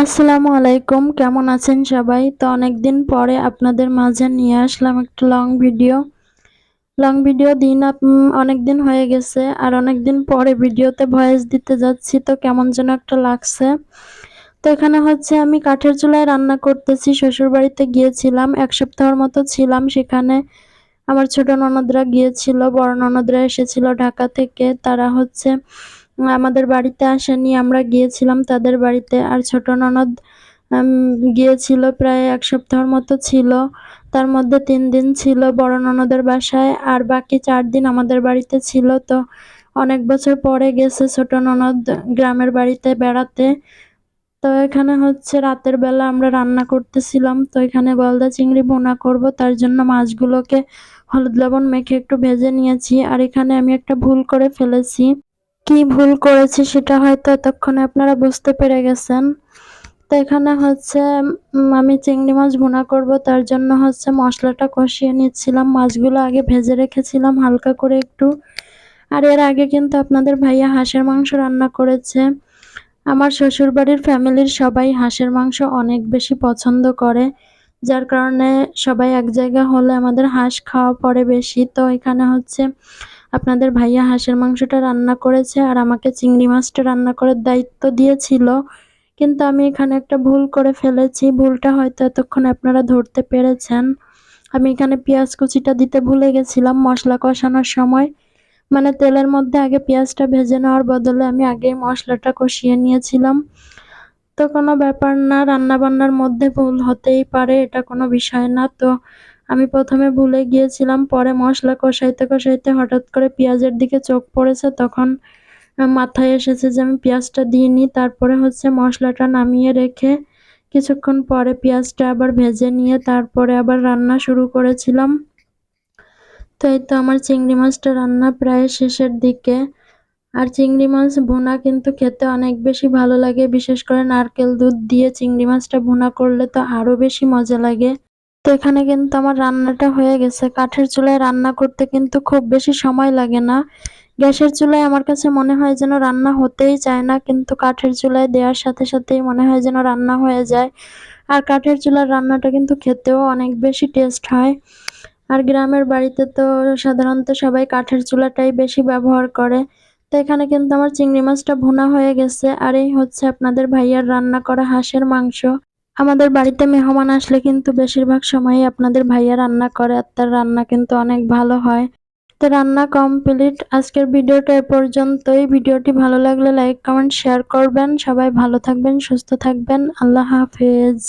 আসসালামু আলাইকুম, কেমন আছেন সবাই? তো অনেকদিন পরে আপনাদের মাঝে নিয়ে আসলাম একটা লং ভিডিও। লং ভিডিও দিন অনেক দিন হয়ে গেছে আর অনেক দিন পরে ভিডিওতে ভয়েস দিতে যাচ্ছি, তো কেমন যেন একটা লাগছে। তো এখানে হচ্ছে আমি কাঠের চুলায় রান্না করতেছি শ্বশুর বাড়িতে গিয়েছিলাম, এক সপ্তাহের মতো ছিলাম সেখানে। আমার ছোট ননদরা গিয়েছিল, বড় ননদরা এসেছিল ঢাকা থেকে, তারা হচ্ছে আমাদের বাড়িতে আসেনি, আমরা গিয়েছিলাম তাদের বাড়িতে। আর ছোট ননদ গিয়েছিল প্রায় এক সপ্তাহের মতো ছিল। তার মধ্যে তিন দিন ছিল বড় ননদের বাসায়, আর বাকি চার দিন আমাদের বাড়িতে ছিল। তো অনেক বছর পরে গেছে ছোট ননদ গ্রামের বাড়িতে বেড়াতে। তো এখানে হচ্ছে রাতের বেলা আমরা রান্না করতেছিলাম। তো এখানে গলদা চিংড়ি বোনা করব, তার জন্য মাছগুলোকে হলুদ লবণ মেখে একটু ভেজে নিয়েছি। আর এখানে আমি একটা ভুল করে ফেলেছি। কি ভুল করেছি সেটা হয়তো এতক্ষণে আপনারা বুঝতে পেরে গেছেন। তো এখানে হচ্ছে আমি চিংড়ি মাছ ভুনা করব, তার জন্য হচ্ছে মশলাটা কষিয়ে নিচ্ছিলাম। মাছগুলো আগে ভেজে রেখেছিলাম হালকা করে একটু। আর এর আগে কিন্তু আপনাদের ভাইয়া হাঁসের মাংস রান্না করেছে। আমার শ্বশুরবাড়ির ফ্যামিলির সবাই হাঁসের মাংস অনেক বেশি পছন্দ করে। যার কারণে সবাই এক জায়গা হলে আমাদের হাঁস খাওয়া পড়ে বেশি। তো এখানে হচ্ছে আপনাদের ভাইয়া হাঁসের মাংসটা রান্না করেছে আর আমাকে চিংড়ি মাছটা রান্না করার দায়িত্ব দিয়েছিল। কিন্তু আমি এখানে একটা ভুল করে ফেলেছি। ভুলটা হয়তো এতক্ষণ আপনারা ধরতে পেরেছেন। আমি এখানে পেঁয়াজ কুচিটা দিতে ভুলে গেছিলাম মশলা কষানোর সময়। মানে তেলের মধ্যে আগে পেঁয়াজটা ভেজে নেওয়ার বদলে আমি আগেই মশলাটা কষিয়ে নিয়েছিলাম। তো কোনো ব্যাপার না, রান্নাবান্নার মধ্যে ভুল হতেই পারে, এটা কোনো বিষয় না। তো আমি প্রথমে ভুলে গিয়েছিলাম, পরে মশলা কষাইতে কষাইতে হঠাৎ করে পেঁয়াজের দিকে চোখ পড়েছে, তখন মাথায় এসেছে যে আমি পেঁয়াজটা দিইনি, তারপরে হচ্ছে মশলাটা নামিয়ে রেখে কিছুক্ষণ পরে পেঁয়াজটা আবার ভেজে নিয়ে তারপরে আবার রান্না শুরু করেছিলাম। তো এই তো আমার চিংড়ি মাছটা রান্না প্রায় শেষের দিকে। আর চিংড়ি মাছ ভুনা কিন্তু খেতে অনেক বেশি ভালো লাগে, বিশেষ করে নারকেল দুধ দিয়ে চিংড়ি মাছটা ভুনা করলে তো আরও বেশি মজা লাগে। তো এখানে কিন্তু আমার রান্নাটা হয়ে গেছে। কাঠের চুলায় রান্না করতে কিন্তু খুব বেশি সময় লাগে না। গ্যাসের চুলায় আমার কাছে মনে হয় যেন রান্না হতেই চায় না, কিন্তু কাঠের চুলায় দেওয়ার সাথে সাথেই মনে হয় যেন রান্না হয়ে যায়। আর কাঠের চুলার রান্নাটা কিন্তু খেতেও অনেক বেশি টেস্ট হয়। আর গ্রামের বাড়িতে তো সাধারণত সবাই কাঠের চুলাটাই বেশি ব্যবহার করে। তো এখানে কিন্তু আমার চিংড়ি মাছটা ভুনা হয়ে গেছে। আর এই হচ্ছে আপনাদের ভাইয়ার রান্না করা হাঁসের মাংস। আমাদের বাড়িতে মেহমান আসলে কিন্তু বেশিরভাগ সময়ই আপনাদের ভাইয়া রান্না করে, আর তার রান্না কিন্তু অনেক ভালো হয়। তো রান্না কমপ্লিট। আজকের ভিডিওটা এ পর্যন্তই। ভিডিওটি ভালো লাগলে লাইক, কমেন্ট, শেয়ার করবেন। সবাই ভালো থাকবেন, সুস্থ থাকবেন। আল্লাহ হাফেজ।